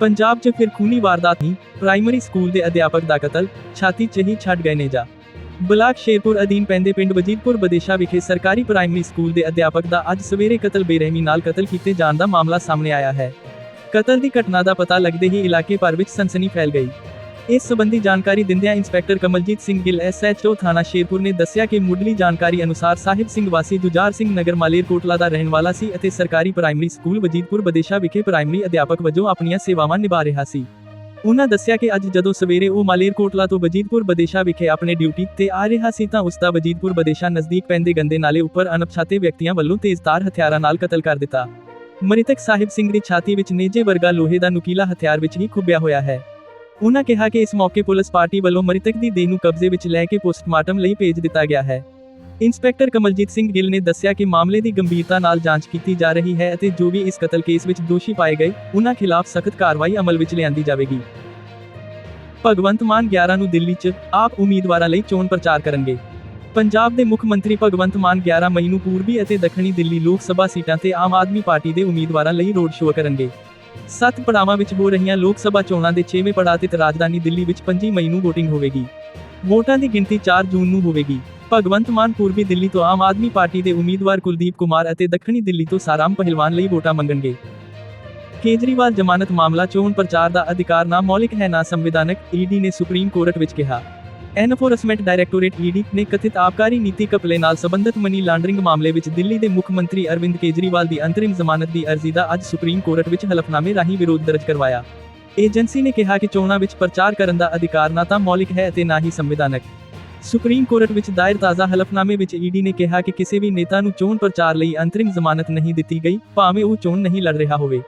ਪੰਜਾਬ 'ਚ ਫਿਰ ਖੂਨੀ ਵਾਰਦਾਤ ਹੀ ਪ੍ਰਾਇਮਰੀ ਸਕੂਲ ਦੇ ਅਧਿਆਪਕ ਦਾ ਕਤਲ, ਛਾਤੀ 'ਚ ਹੀ ਛੱਡ ਗਏ ਨੇ ਜਾ। ਬਲਾਕ ਸ਼ੇਰਪੁਰ ਅਧੀਨ ਪੈਂਦੇ ਪਿੰਡ ਵਜੀਦਪੁਰ ਬਦੇਸ਼ਾ ਵਿਖੇ ਸਰਕਾਰੀ ਪ੍ਰਾਇਮਰੀ ਸਕੂਲ ਦੇ ਅਧਿਆਪਕ ਦਾ ਅੱਜ ਸਵੇਰੇ ਕਤਲ, ਬੇਰਹਿਮੀ ਨਾਲ ਕਤਲ ਕੀਤੇ ਜਾਣ ਦਾ ਮਾਮਲਾ ਸਾਹਮਣੇ ਆਇਆ ਹੈ। ਕਤਲ ਦੀ ਘਟਨਾ ਦਾ ਪਤਾ ਲੱਗਦੇ ਹੀ ਇਲਾਕੇ ਭਰ ਵਿੱਚ ਸਨਸਨੀ ਫੈਲ ਗਈ। ਇਸ ਸਬੰਧੀ ਜਾਣਕਾਰੀ ਦਿੰਦਿਆਂ ਇੰਸਪੈਕਟਰ ਕਮਲਜੀਤ ਸਿੰਘ ਗਿੱਲ ਐਸਐਚਓ ਥਾਣਾ ਸ਼ੇਰਪੁਰ ਨੇ ਦੱਸਿਆ ਕਿ ਮੁੱਢਲੀ ਜਾਣਕਾਰੀ ਅਨੁਸਾਰ ਸਾਹਿਬ ਸਿੰਘ ਵਾਸੀ ਜੁਝਾਰ ਸਿੰਘ ਨਗਰ ਮਾਲੇਰਕੋਟਲਾ ਦਾ ਰਹਿਣ ਵਾਲਾ ਸੀ ਅਤੇ ਸਰਕਾਰੀ ਪ੍ਰਾਇਮਰੀ ਸਕੂਲ ਵਜੀਦਪੁਰ ਬਦੇਸ਼ਾ ਵਿਖੇ ਪ੍ਰਾਇਮਰੀ ਅਧਿਆਪਕ ਵਜੋਂ ਆਪਣੀਆਂ ਸੇਵਾਵਾਂ ਨਿਭਾ ਰਿਹਾ ਸੀ। ਉਹਨਾਂ ਦੱਸਿਆ ਕਿ ਅੱਜ ਜਦੋਂ ਸਵੇਰੇ ਉਹ ਮਾਲੇਰਕੋਟਲਾ ਤੋਂ ਵਜੀਦਪੁਰ ਬਦੇਸ਼ਾ ਵਿਖੇ ਆਪਣੇ ਡਿਊਟੀ ਤੇ ਆ ਰਿਹਾ ਸੀ ਤਾਂ ਉਸ ਦਾ ਵਜੀਦਪੁਰ ਬਦੇਸ਼ਾ ਨਜ਼ਦੀਕ ਪੈਂਦੇ ਗੰਦੇ ਨਾਲੇ ਉੱਪਰ ਅਣਪਛਾਤੇ ਵਿਅਕਤੀਆਂ ਵੱਲੋਂ ਤੇਜ਼ਧਾਰ ਹਥਿਆਰਾਂ ਨਾਲ ਕਤਲ ਕਰ ਦਿੱਤਾ। ਮ੍ਰਿਤਕ ਸਾਹਿਬ ਸਿੰਘ ਦੀ ਛਾਤੀ ਵਿੱਚ ਨੇਜੇ ਵਰਗਾ ਲੋਹੇ ਦਾ ਨੁਕੀਲਾ ਹਥਿਆਰ ਵਿੱਚ ਹੀ ਖੁੱਬਿਆ ਹੋਇਆ ਹੈ। ਉਹਨਾਂ ਕਿਹਾ ਕਿ ਇਸ ਮੌਕੇ ਪੁਲਿਸ ਪਾਰਟੀ ਵੱਲੋਂ ਮ੍ਰਿਤਕ ਦੀ ਦੇਹ ਨੂੰ ਕਬਜ਼ੇ ਵਿੱਚ ਲੈ ਕੇ ਪੋਸਟਮਾਰਟਮ ਲਈ ਭੇਜ ਦਿੱਤਾ ਗਿਆ ਹੈ। ਇੰਸਪੈਕਟਰ ਕਮਲਜੀਤ ਸਿੰਘ ਗਿੱਲ ਨੇ ਦੱਸਿਆ ਕਿ ਮਾਮਲੇ ਦੀ ਗੰਭੀਰਤਾ ਨਾਲ ਜਾਂਚ ਕੀਤੀ ਜਾ ਰਹੀ ਹੈ ਅਤੇ ਜੋ ਵੀ ਇਸ ਕਤਲ ਕੇਸ ਵਿੱਚ ਦੋਸ਼ੀ ਪਾਏ ਗਏ ਉਹਨਾਂ ਖਿਲਾਫ ਸਖਤ ਕਾਰਵਾਈ ਅਮਲ ਵਿੱਚ ਲਿਆਂਦੀ ਜਾਵੇਗੀ। ਭਗਵੰਤ ਮਾਨ 11 ਨੂੰ ਦਿੱਲੀ 'ਚ ਆਪ ਉਮੀਦਵਾਰਾਂ ਲਈ ਚੋਣ ਪ੍ਰਚਾਰ ਕਰਨਗੇ। ਪੰਜਾਬ ਦੇ ਮੁੱਖ ਮੰਤਰੀ ਭਗਵੰਤ ਮਾਨ 11 ਮਈ ਨੂੰ ਪੂਰਬੀ ਅਤੇ ਦੱਖਣੀ ਦਿੱਲੀ ਲੋਕ ਸਭਾ ਸੀਟਾਂ ਤੇ ਆਮ ਆਦਮੀ ਪਾਰਟੀ ਦੇ ਉਮੀਦਵਾਰਾਂ ਲਈ ਰੋਡ ਸ਼ੋਅ ਕਰਨਗੇ। ਸੱਤ ਪੜਾਵਾਂ ਵਿੱਚ ਹੋ ਰਹੀਆਂ ਲੋਕ ਸਭਾ ਚੋਣਾਂ ਦੇ 6ਵੇਂ ਪੜਾਅ ਤੇ ਰਾਜਧਾਨੀ ਦਿੱਲੀ ਵਿੱਚ 25 ਮਈ ਨੂੰ VOTING ਹੋਵੇਗੀ। ਵੋਟਾਂ ਦੀ ਗਿਣਤੀ 4 ਜੂਨ ਨੂੰ ਹੋਵੇਗੀ। ਭਗਵੰਤ ਮਾਨ ਪੂਰਬੀ ਦਿੱਲੀ ਤੋਂ ਆਮ ਆਦਮੀ ਪਾਰਟੀ ਦੇ ਉਮੀਦਵਾਰ ਕੁਲਦੀਪ ਕੁਮਾਰ ਅਤੇ ਦੱਖਣੀ ਦਿੱਲੀ ਤੋਂ ਸਾਰਾਮ ਪਹਿਲਵਾਨ ਲਈ ਵੋਟਾਂ ਮੰਗਣਗੇ। ਕੇਜਰੀਵਾਲ ਜ਼ਮਾਨਤ ਮਾਮਲਾ ਚੋਣ ਪ੍ਰਚਾਰ ਦਾ ਅਧਿਕਾਰ ਨਾ ਮੌਲਿਕ ਹੈ ਨਾ ਸੰਵਿਧਾਨਕ, ਈਡੀ ਨੇ ਸੁਪਰੀਮ ਕੋਰਟ ਵਿੱਚ ਕਿਹਾ। ਐਨਫੋਰਸਮੈਂਟ ਡਾਇਰੈਕਟੋਰੇਟ ਈਡੀ ਨੇ ਕਥਿਤ ਆਬਕਾਰੀ ਨੀਤੀ ਕਪਲੇ ਨਾਲ ਸੰਬੰਧਿਤ ਮਨੀ ਲਾਂਡਰਿੰਗ ਮਾਮਲੇ ਵਿੱਚ ਦਿੱਲੀ ਦੇ ਮੁੱਖ ਮੰਤਰੀ ਅਰਵਿੰਦ ਕੇਜਰੀਵਾਲ ਦੀ ਅੰਤਰਿਮ ਜ਼ਮਾਨਤ ਦੀ ਅਰਜ਼ੀ ਦਾ ਅੱਜ ਸੁਪਰੀਮ ਕੋਰਟ ਵਿੱਚ ਹਲਫਨਾਮੇ ਰਾਹੀਂ ਵਿਰੋਧ ਦਰਜ ਕਰਵਾਇਆ। ਏਜੰਸੀ ਨੇ ਕਿਹਾ ਕਿ ਚੋਣਾਂ ਵਿੱਚ ਪ੍ਰਚਾਰ ਕਰਨ ਦਾ ਅਧਿਕਾਰ ਨਾ ਤਾਂ ਮੌਲਿਕ ਹੈ ਅਤੇ ਨਾ ਹੀ ਸੰਵਿਧਾਨਕ। ਸੁਪਰੀਮ ਕੋਰਟ ਵਿੱਚ ਦਾਇਰ ਤਾਜ਼ਾ ਹਲਫਨਾਮੇ ਵਿੱਚ ਈਡੀ ਨੇ ਕਿਹਾ ਕਿ ਕਿਸੇ ਵੀ ਨੇਤਾ ਨੂੰ ਚੋਣ ਪ੍ਰਚਾਰ ਲਈ ਅੰਤਰਿਮ ਜ਼ਮਾਨਤ ਨਹੀਂ ਦਿੱਤੀ ਗਈ, ਭਾਵੇਂ ਉਹ ਚੋਣ ਨਹੀਂ ਲੜ ਰਿਹਾ ਹੋਵੇ।